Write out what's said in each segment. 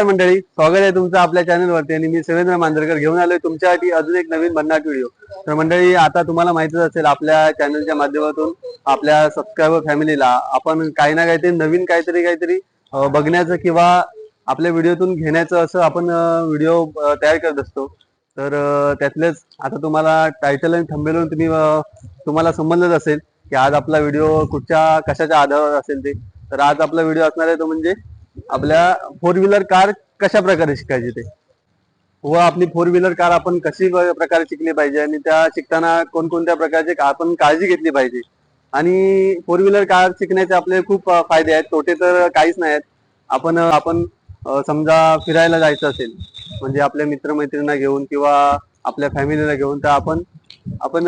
नमस्कार मंडळी स्वागत आहे तुमचं आपल्या चॅनलवरती आणि मी सुरेंद्र मांजरेकर घेऊन आलोय तुमच्यासाठी अजून एक नवीन भन्नाट व्हिडिओ. तर मंडळी आता तुम्हाला माहितीच असेल आपल्या चॅनलच्या माध्यमातून आपल्या सबस्क्रायबर फॅमिलीला आपण काही ना काहीतरी नवीन काहीतरी काहीतरी बघण्याचं किंवा आपल्या व्हिडिओतून घेण्याचं असं आपण व्हिडिओ तयार करत असतो. तर त्यातलेच आता तुम्हाला टायटल आणि थंबेलून तुम्ही तुम्हाला समजलंच असेल की आज आपला व्हिडिओ कुठच्या कशाच्या आधारावर असेल ते. तर आज आपला व्हिडिओ असणार आहे तो म्हणजे आपल्या फोर व्हीलर कार कशा प्रकारे शिकायची ते? व आपली फोर व्हीलर कार आपण कशी प्रकारे शिकली पाहिजे? आणि त्या शिकताना कोणकोणत्या प्रकारचे आपण काळजी घेतली पाहिजे? आणि फोर व्हीलर कार शिकण्याचे आपले खूप फायदे आहेत. तोटे तर काहीच नाही आहेत. आपण आपण समजा फिरायला जायचं असेल म्हणजे आपल्या मित्रमैत्रिणींना घेऊन किंवा आपल्या फॅमिलीला घेऊन तर आपण आपण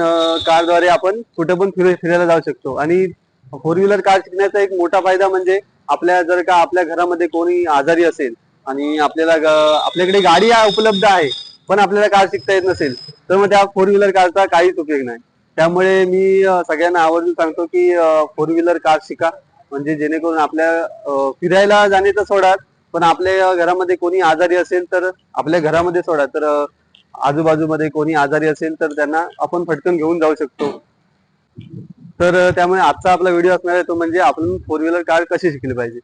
कारद्वारे आपण कुठे पण फिर फिरायला जाऊ शकतो. आणि फोर व्हीलर कार शिकण्याचा एक मोठा फायदा म्हणजे आपल्या जर का आपल्या घरामध्ये कोणी आजारी असेल आणि आपल्याला आपल्याकडे गाडी उपलब्ध आहे पण आपल्याला कार शिकता येत नसेल तर मग त्या फोर व्हीलर कारचा काहीच उपयोग नाही. त्यामुळे मी सगळ्यांना आवर्जून सांगतो की फोर व्हीलर कार शिका. म्हणजे जेणेकरून आपल्या फिरायला फिरायला जाण्याचं सोडा पण आपल्या घरामध्ये कोणी आजारी असेल तर आपल्या घरामध्ये सोडा. तर आजूबाजूमध्ये कोणी आजारी असेल तर त्यांना आपण फटकन घेऊन जाऊ शकतो. तर त्यामुळे आजचा आपला व्हिडिओ असणार आहे तो म्हणजे आपण फोर व्हीलर कार कशी शिकली पाहिजे?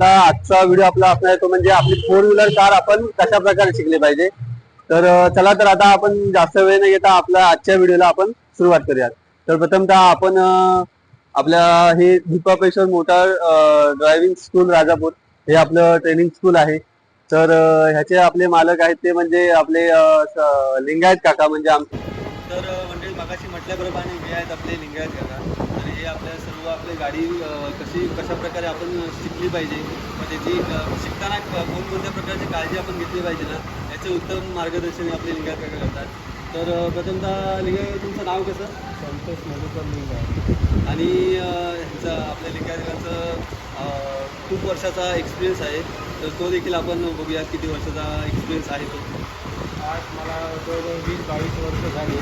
तर आजचा व्हिडिओ आपला असणार आहे तो म्हणजे आपली फोर व्हीलर कार आपण कशा प्रकारे शिकली पाहिजे? तर चला तर आता आपण जास्त वेळ न घेता आपल्या आजच्या व्हिडिओला आपण सुरुवात करूयात. तर प्रथमतः आपण आपल्या हे Dipapeshwar motor driving school Rajapur हे आपलं ट्रेनिंग स्कूल आहे. तर ह्याचे आपले मालक आहेत ते म्हणजे आपले लिंगायत काका म्हणजे आमचे तर म्हणजे मागाशी म्हटल्याप्रमाणे हे आहेत आपले लिंगायत काका तर हे आपल्या सर्व आपली गाडी कशी कशा प्रकारे आपण शिकली पाहिजे? मग त्याची अ, शिकताना कोणकोणत्या प्रकारची काळजी आपण घेतली पाहिजे ना याचे उत्तम मार्गदर्शन आपले लिंगायत करतात. तर प्रथमतः लिंगायत तुमचं नाव कसं? संतोष मधुकर लिंगायत. आणि ह्यांचा आपल्या लिंगायतकांचं अ, खूप वर्षाचा एक्सपिरियन्स आहे. तर तो देखील आपण बघूया किती वर्षाचा एक्सपिरियन्स आहे तो. आज मला जवळजवळ वीस बावीस वर्ष झाली.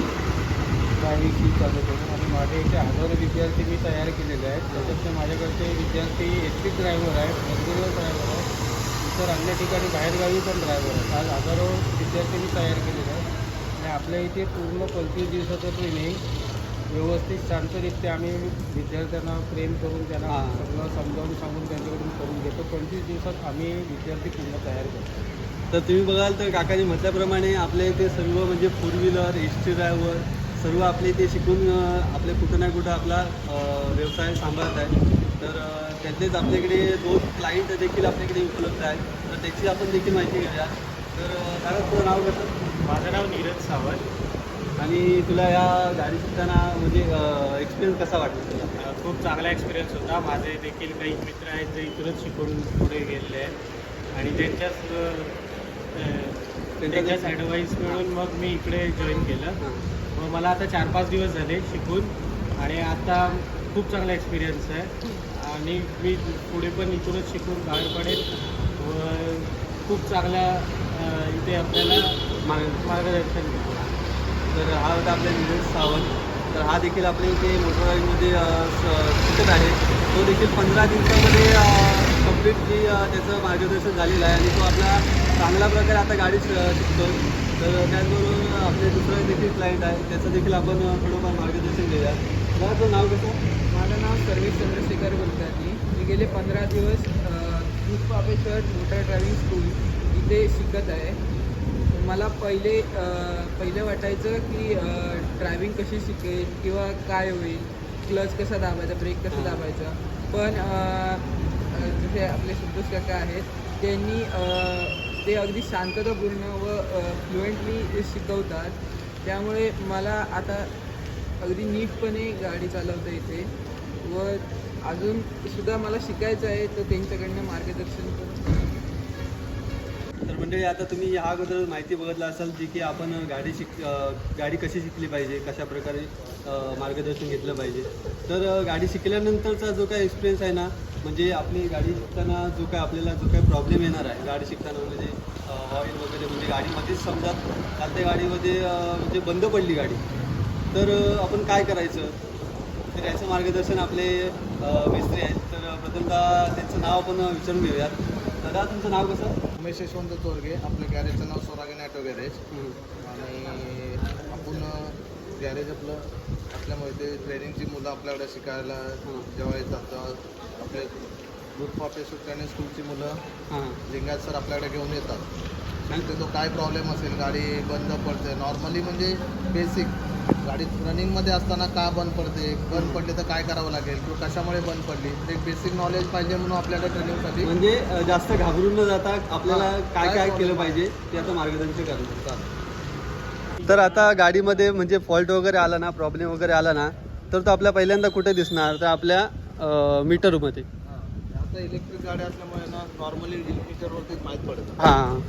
ड्रायव्हिंगची चालू करून आणि माझे इथे हजारो विद्यार्थी मी तयार केलेले आहेत. त्याच्यातले माझ्याकडचे विद्यार्थी एस टी ड्रायव्हर आहेत लक्झरियस ड्रायव्हर आहेत इतर अन्य ठिकाणी बाहेरगावी पण ड्रायव्हर आहेत. आज हजारो विद्यार्थी मी तयार केलेले आहेत. आणि आपल्या इथे पूर्ण पंचवीस दिवसाचं ट्रेनिंग व्यवस्थित शांतरित्या आम्ही विद्यार्थ्यांना प्रेम करून त्यांना. सगळं समजावून सांगून त्यांच्याकडून करून घेतो. पंचवीस दिवसात आम्ही विद्यार्थी पूर्ण तयार करतो. तर तुम्ही बघाल तर काकांनी म्हटल्याप्रमाणे आपल्या इथे सर्व म्हणजे four wheeler S T driver सर्व आपले इथे शिकून आपले कुठं ना कुठं आपला व्यवसाय सांभाळत आहे तर त्यातलेच आपल्याकडे दोन क्लायंट देखील आपल्याकडे उपलब्ध आहेत. तर त्याची आपण देखील माहिती घेऊया. तर दादा तुझं नाव कसं? माझं नाव नीरज सावंत. आणि तुला या गाडी शिकताना म्हणजे एक्सपिरियन्स कसा वाटला? तुला खूप चांगला एक्सपिरियन्स होता. माझे देखील काही मित्र आहेत जे इथूनच शिकून पुढे गेलेले आहेत. आणि त्यांच्याच त्यांच्याच ॲडवाईस मिळून मग मी इकडे जॉईन केलं. मग मला आता चार पाच दिवस झाले शिकून आणि आता खूप चांगला एक्सपिरियन्स आहे. आणि मी पुढे पण इथूनच शिकून बाहेर पडेल व खूप चांगल्या इथे आपल्याला मार्ग मार्गदर्शन मिळेल तर हा होता आपल्या निलेश सावंत. तर हा देखील आपल्या इथे मोटरगाडीमध्ये स- शिकत आहे. तो देखील पंधरा दिवसामध्ये कंप्लीट जी त्याचं मार्गदर्शन झालेलं आहे. आणि तो आपला चांगल्या प्रकारे आता गाडी शिकतो तर त्याचबरोबर आपले दुसरं देखील क्लायंट आहे. त्याचं देखील आपण थोडंफार मार्गदर्शन घेऊया. मला तुझं नाव कसं? माझं नाव सर्वेश चंद्रशेखर बोलतात मी. मी गेले पंधरा दिवस दूध पापेश्वर मोटर ड्रायव्हिंग स्कूल इथे शिकत आहे. मला पहिले पहिलं वाटायचं की ड्रायव्हिंग कशी शिकेल किंवा काय होईल क्लच कसा दाबायचा ब्रेक कसा. दाबायचा. पण जसे आपले संतोष काका आहेत त्यांनी ते अगदी शांततापूर्ण व फ्लुएंटली शिकवतात. त्यामुळे मला आता अगदी नीटपणे गाडी चालवता येते. व अजून सुद्धा मला शिकायचं आहे तर त्यांच्याकडनं मार्गदर्शन तर मंडळी आता तुम्ही या अगोदर माहिती बघितलं असाल जी की आपण गाडी शिक गाडी कशी शिकली पाहिजे कशा प्रकारे मार्गदर्शन घेतलं पाहिजे. तर गाडी शिकल्यानंतरचा जो काय एक्सपिरियन्स आहे ना म्हणजे आपली गाडी शिकताना जो काय आपल्याला जो काय प्रॉब्लेम येणार आहे गाडी शिकताना म्हणजे ऑइल वगैरे म्हणजे गाडीमध्येच समजा चालत्या गाडीमध्ये अ, म्हणजे बंद पडली गाडी तर आपण काय करायचं? तर याचं मार्गदर्शन आपले मिस्त्री आहेत. तर प्रथमतः त्यांचं नाव आपण विचारून घेऊयात. दादा तुमचं नाव कसं? उमेश यशवंत चोरगे. आपलं गॅरेजचं नाव सोरागेन ॲटो गॅरेज आणि आपण गॅरेज आपलं असल्यामुळे ते ट्रेनिंगची मुलं आपल्याकडे शिकायला जेव्हा येतात आपले ग्रुप ऑफ ट्रेनिंग स्कूलची मुलं लिंगायत सर आपल्याकडे घेऊन येतात. सांगते तो काय प्रॉब्लेम असेल गाडी बंद पडते. नॉर्मली म्हणजे बेसिक गाडी रनिंगमध्ये असताना का बंद पडते? बंद पडली तर काय करावं लागेल? किंवा कशामुळे बंद पडली? ते बेसिक नॉलेज पाहिजे म्हणून आपल्याकडे ट्रेनिंगसाठी म्हणजे जास्त घाबरून न जाता आपल्याला काय काय केलं पाहिजे ते आता मार्गदर्शन करणार तर आता गाडीमध्ये म्हणजे फॉल्ट वगैरे आला ना प्रॉब्लेम वगैरे आला ना तर तो आपल्या पहिल्यांदा कुठे दिसणार तर आपल्या मीटरमध्ये आता इलेक्ट्रिक गाड्या असल्यामुळे ना नॉर्मली मीटरवरतीच माहीत पडतं हां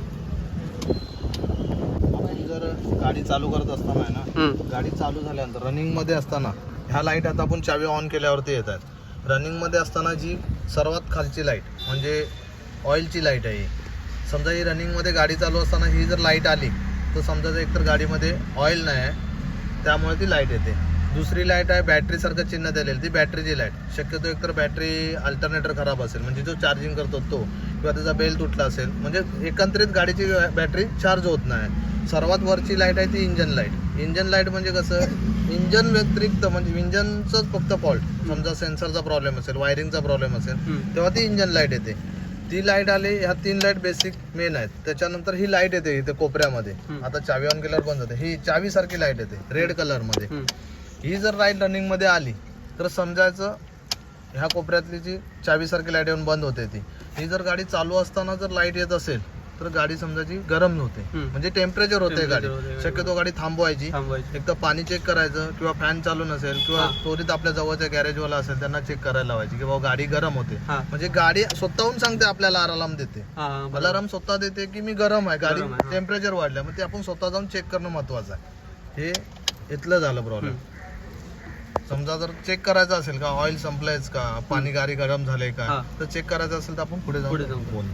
आपण जर गाडी चालू करत असताना आहे ना हम्म. गाडी चालू झाल्यानंतर रनिंगमध्ये असताना ह्या लाइट आता आपण चावी ऑन केल्यावरती येत आहेत रनिंगमध्ये असताना जी सर्वात खालची लाइट म्हणजे ऑइलची लाइट आहे ही. समजा ही रनिंगमध्ये गाडी चालू असताना ही जर लाइट आली तर समजा एकतर गाडीमध्ये ऑइल नाही आहे त्यामुळे ती लाइट येते. दुसरी लाइट आहे बॅटरीसारखं चिन्ह दिलेलं ती बॅटरीची लाइट शक्यतो एकतर बॅटरी अल्टरनेटर खराब असेल म्हणजे जो चार्जिंग करतो तो किंवा त्याचा बेल तुटला असेल म्हणजे एकंदरीत गाडीची बॅटरी चार्ज होत नाही. सर्वात वरची लाइट आहे ती इंजन लाइट इंजन लाइट म्हणजे कसं? इंजन व्यतिरिक्त म्हणजे इंजनचंच फक्त फॉल्ट समजा सेन्सरचा प्रॉब्लेम असेल वायरिंगचा प्रॉब्लेम असेल. तेव्हा ती इंजन लाइट येते. ती लाइट आली ह्या तीन लाइट बेसिक मेन आहेत. त्याच्यानंतर ही लाइट येते इथे कोपऱ्यामध्ये. आता चावी ऑन केल्यावर बंद होते. ही चावी सारखी लाइट येते रेड कलरमध्ये हम्म. ही जर लाइट रनिंगमध्ये आली तर समजायचं ह्या कोपऱ्यातली जी चावीसारखी लाइट येऊन बंद होते ती. ही जर गाडी चालू असताना जर लाइट येत असेल तर गाडी समजायची गरम होते हम्म. म्हणजे टेम्परेचर होते गाडी. शक्यतो गाडी थांबवायची. एक तर पाणी चेक करायचं किंवा फॅन चालू नसेल किंवा. त्वरित आपल्या जवळच्या गॅरेजवाला असेल त्यांना चेक करायला लावायची की बाबा गाडी गरम होते. म्हणजे गाडी स्वतःहून सांगते आपल्याला अलार्म देते. अलार्म स्वतः देते की मी गरम आहे. गाडी. टेम्परेचर वाढलं मग ते आपण स्वतः जाऊन चेक करणं महत्वाचं आहे. हे इथलं झालं प्रॉब्लेम समजा जर चेक करायचं असेल का? ऑइल संपलंयच का? पाणी गाडी गरम झालंय का. तर चेक करायचं असेल तर आपण पुढे जाऊन जाऊन. बोलू.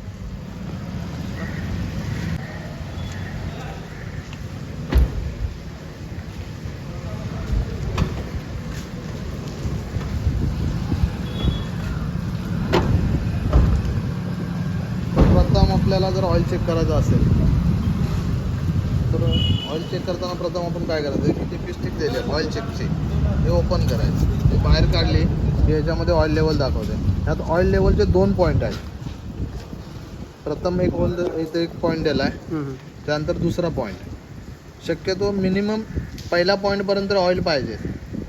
प्रथम आपल्याला जर ऑइल चेक करायचं असेल तर ऑइल चेक करताना प्रथम आपण काय करायचं? की ती पिस्टिक दिली ऑइल चेकची हे ओपन करायचं. ते बाहेर काढली की ह्याच्यामध्ये ऑइल लेवल दाखवते. ह्यात ऑइल लेवलचे दोन पॉईंट आहेत. प्रथम एक होल इथे एक पॉईंट दिला आहे. त्यानंतर दुसरा पॉईंट शक्यतो मिनिमम पहिला पॉईंटपर्यंत ऑइल पाहिजे.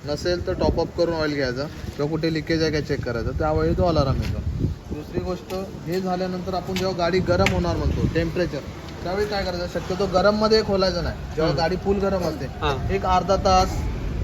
नसेल तर टॉपअप करून ऑइल घ्यायचं. किंवा कुठे लिकेज आहे का चेक करायचं. त्यावेळी तो अलाराम येतो. दुसरी गोष्ट हे झाल्यानंतर आपण जेव्हा गाडी गरम होणार म्हणतो टेम्परेचर त्यावेळी काय करायचं? शक्यतो गरममध्ये खोलायचं नाही. जेव्हा गाडी फुल गरम असते एक अर्धा तास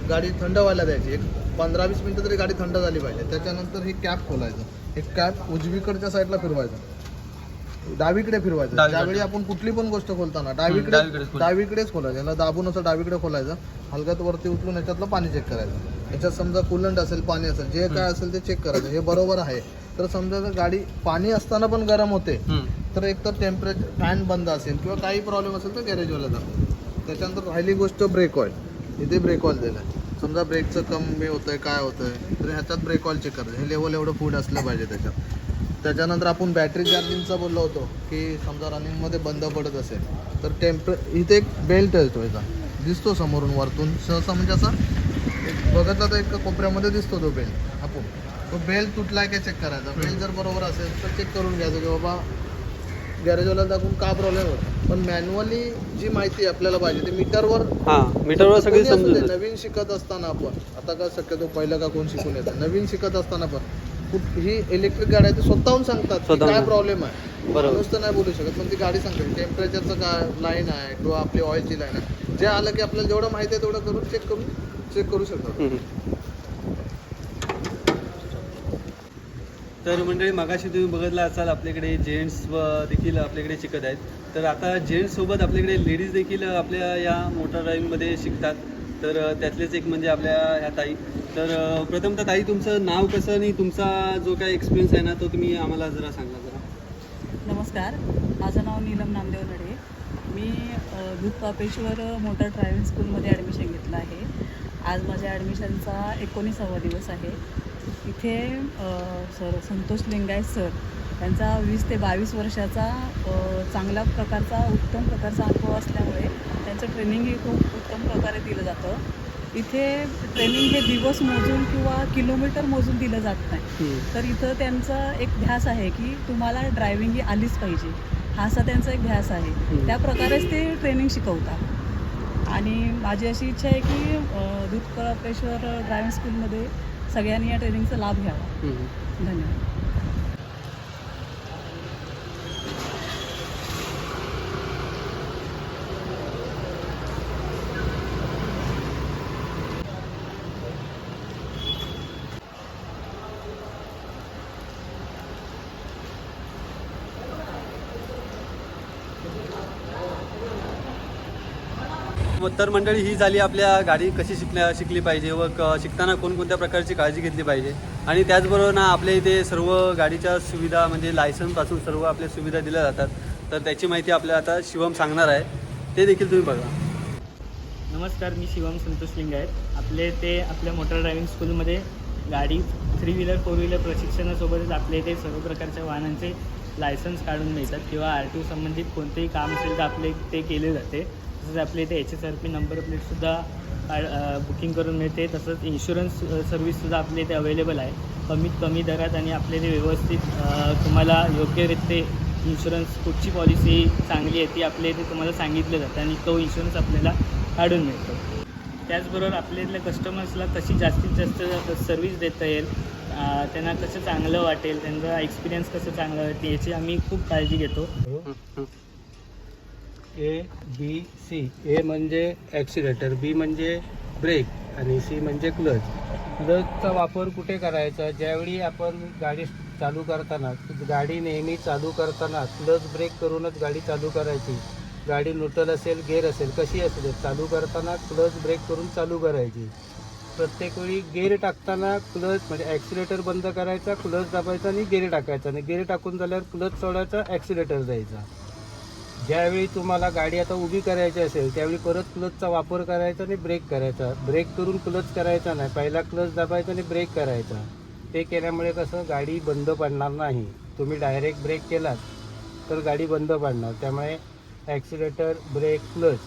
गाडी थंड व्हायला द्यायची. एक पंधरा वीस मिनटं तरी गाडी थंड झाली पाहिजे. त्याच्यानंतर ही कॅप खोलायचं. एक कॅप उजवीकडच्या साईडला फिरवायचं. डावीकडे फिरवायचं. त्यावेळी आपण कुठली पण गोष्ट खोलताना डावीकडे. डावीकडेच खोलायचं. याला दाबून असं डावीकडे खोलायचं. हलक्यात वरती उचलून याच्यातलं पाणी चेक करायचं. याच्यात समजा कुलंट असेल पाणी असेल जे काय असेल ते चेक करायचं. हे बरोबर आहे. तर समजा जर गाडी पाणी असताना पण गरम होते. तर एक तर टेम्परेचर फॅन बंद असेल किंवा काही प्रॉब्लेम असेल तर गॅरेजवाला जातो. त्याच्यानंतर राहिली गोष्ट ब्रेक ऑइल इथे ब्रेक ऑइल दिलं आहे समजा ब्रेकचं कमी होतं आहे काय होतं आहे तर ह्याच्यात ब्रेक ऑइल चेक करायचं. हे लेवल एवढं फूड असलं पाहिजे त्याच्यात. त्याच्यानंतर आपण बॅटरी चार्जिंगचं बोललो होतो की समजा रनिंगमध्ये बंद पडत असेल तर टेम्परे इथे एक बेल्ट येतो याचा. दिसतो समोरून वरतून. सहसा म्हणजे असा एक बघितला तर एक कोपऱ्यामध्ये दिसतो तो बेल्ट आपण. तो बेल्ट तुटलाय का चेक करायचा? बेल्ट जर बरोबर असेल तर चेक करून घ्यायचं की बाबा गॅरेजवाला दाखवून का प्रॉब्लेम होतो? पण मॅन्युअली जी माहिती आपल्याला पाहिजे ती मीटरवर हां मीटरवर सगळी समजून नवीन शिकत असताना आपण आता का शक्यतो पहिलं का कोण शिकून येतं? नवीन शिकत असताना पण. ही इलेक्ट्रिक गाड्या ते स्वतःहून सांगतात काय. प्रॉब्लेम आहे. माणूस तर नाही बोलू शकत पण ती गाडी सांगते. टेम्परेचरचं काय लाईन आहे किंवा आपली ऑइलची लाईन आहे. जे आलं की आपल्याला जेवढं माहिती आहे तेवढं करून चेक करून चेक करू शकतो तर मंडळी मगाशी तुम्ही बघितला असाल आपल्याकडे जेंट्स व देखील आपल्याकडे शिकत आहेत. तर आता जेंट्स सोबत आपल्याकडे लेडीज देखील आपल्या या मोटर ड्रायव्हिंगमध्ये शिकतात. तर त्यातलेच एक म्हणजे आपल्या ह्या ताई. तर प्रथम तर ताई तुमचं नाव कसं आणि तुमचा जो काय एक्सपिरियन्स आहे ना तो तुम्ही आम्हाला जरा सांगा जरा. नमस्कार. माझं नाव नीलम नामदेव नडे मी अ, दूध पापेश्वर मोटर ड्रायव्हिंग स्कूलमध्ये ॲडमिशन घेतलं आहे. आज माझ्या ॲडमिशनचा एकोणीसावा दिवस आहे. इथे सर संतोष लिंगायत सर त्यांचा वीस ते बावीस वर्षाचा चांगल्या प्रकारचा उत्तम प्रकारचा अनुभव असल्यामुळे त्यांचं ट्रेनिंगही खूप उत्तम प्रकारे दिलं जातं. इथे ट्रेनिंग हे दिवस मोजून किंवा किलोमीटर मोजून दिलं जात नाही. तर इथं त्यांचा एक ध्यास आहे की तुम्हाला ड्रायव्हिंग ही आलीच पाहिजे. हा असा त्यांचा एक ध्यास आहे. त्या प्रकारेच ते ट्रेनिंग शिकवतात. आणि माझी अशी इच्छा आहे की दूध कळपेश्वर ड्रायव्हिंग स्कूलमध्ये सगळ्यांनी या ट्रेनिंगचा लाभ घ्यावा. धन्यवाद. तर मंडळी ही झाली आपल्या गाडी. कशी शिकण्या शिकली पाहिजे व क शिकताना कोणकोणत्या प्रकारची काळजी घेतली पाहिजे? आणि त्याचबरोबर ना आपल्या इथे सर्व गाडीच्या सुविधा म्हणजे लायसन्सपासून सर्व आपल्या सुविधा दिल्या जातात. तर त्याची माहिती आपल्याला आता शिवम सांगणार आहे. ते देखील तुम्ही बघा. नमस्कार मी शिवम संतोष लिंग आहेत आपले ते आपल्या मोटर ड्रायव्हिंग स्कूलमध्ये गाडी थ्री व्हीलर फोर व्हीलर प्रशिक्षणासोबतच आपल्या इथे सर्व प्रकारच्या वाहनांचे लायसन्स काढून मिळतात. किंवा आर टी ओ संबंधित कोणतेही काम असेल तर आपले ते केले जाते. तसंच आपल्या इथे H S R P number प्लेटसुद्धा booking करून मिळते. तसंच इन्शुरन्स सर्व्हिससुद्धा आपल्या इथे अवेलेबल आहे. कमीत कमी दरात आणि आपल्या इथे व्यवस्थित तुम्हाला योग्यरीत्या इन्शुरन्स कुठची पॉलिसी चांगली आहे ती आपल्या इथे तुम्हाला सांगितलं जातं आणि तो इन्शुरन्स आपल्याला काढून मिळतो. त्याचबरोबर आपल्या इथल्या कस्टमर्सला कशी जास्तीत जास्त सर्व्हिस देता येईल त्यांना कसं चांगलं वाटेल त्यांचा एक्सपिरियन्स कसं चांगलं वाटेल याची आम्ही खूप काळजी घेतो. ए बी सी ए म्हणजे ॲक्सिलेटर बी म्हणजे ब्रेक आणि सी म्हणजे क्लच क्लचचा वापर कुठे करायचा? ज्यावेळी आपण गाडी चालू करताना गाडी नेहमी चालू करताना क्लच ब्रेक करूनच गाडी चालू करायची. गाडी न्यूट्रल असेल गेअर असेल कशी असेल चालू करताना क्लच ब्रेक करून चालू करायची. प्रत्येक वेळी गेअर टाकताना क्लच म्हणजे ॲक्सिलेटर बंद करायचा क्लच दाबायचा आणि गेअर टाकायचा. आणि गेअर टाकून झाल्यावर क्लच सोडायचा ॲक्सिलेटर द्यायचा. ज्यावेळी तुम्हाला गाडी आता उभी करायची असेल त्यावेळी परत क्लचचा वापर करायचा आणि ब्रेक करायचा. ब्रेक करून क्लच करायचा नाही. पहिला क्लच दाबायचा आणि ब्रेक करायचा. ते केल्यामुळे कसं गाडी बंद पडणार नाही. तुम्ही डायरेक्ट ब्रेक केलात तर गाडी बंद पडणार. त्यामुळे ॲक्सिलेटर ब्रेक क्लच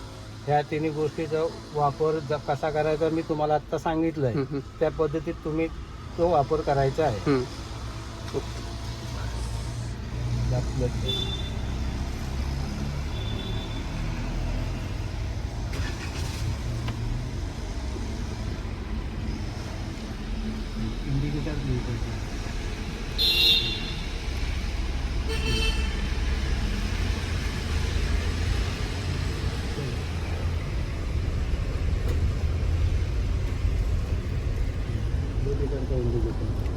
ह्या तिन्ही गोष्टीचा वापर ज कसा करायचा मी तुम्हाला आत्ता सांगितलं आहे त्या पद्धतीत तुम्ही तो वापर करायचा आहे. या clutch.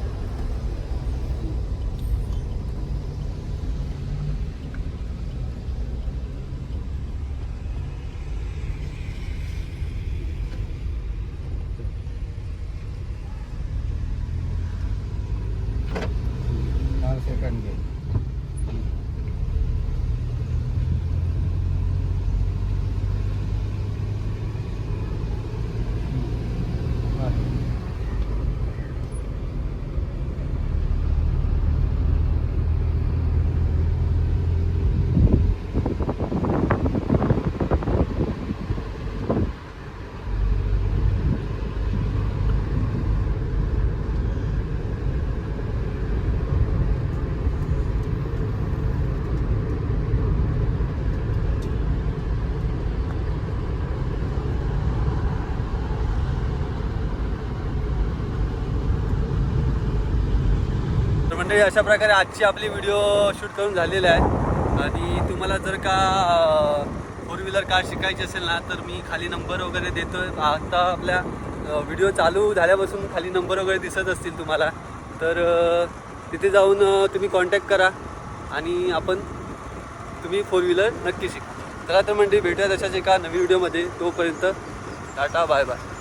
मंडळी अशा प्रकारे आजची आपली व्हिडिओ शूट करून झालेला आहे. आणि तुम्हाला जर का फोर व्हीलर कार शिकायची असेल ना तर मी खाली नंबर वगैरे देतो आता आपल्या व्हिडिओ चालू झाल्यापासून खाली नंबर वगैरे दिसत असतील तुम्हाला. तर तिथे जाऊन तुम्ही कॉन्टॅक्ट करा आणि आपण तुम्ही फोर व्हीलर नक्की शिक. चला तर मंडळी भेटूया तशाच एका नवीन व्हिडिओमध्ये तोपर्यंत टाटा बाय बाय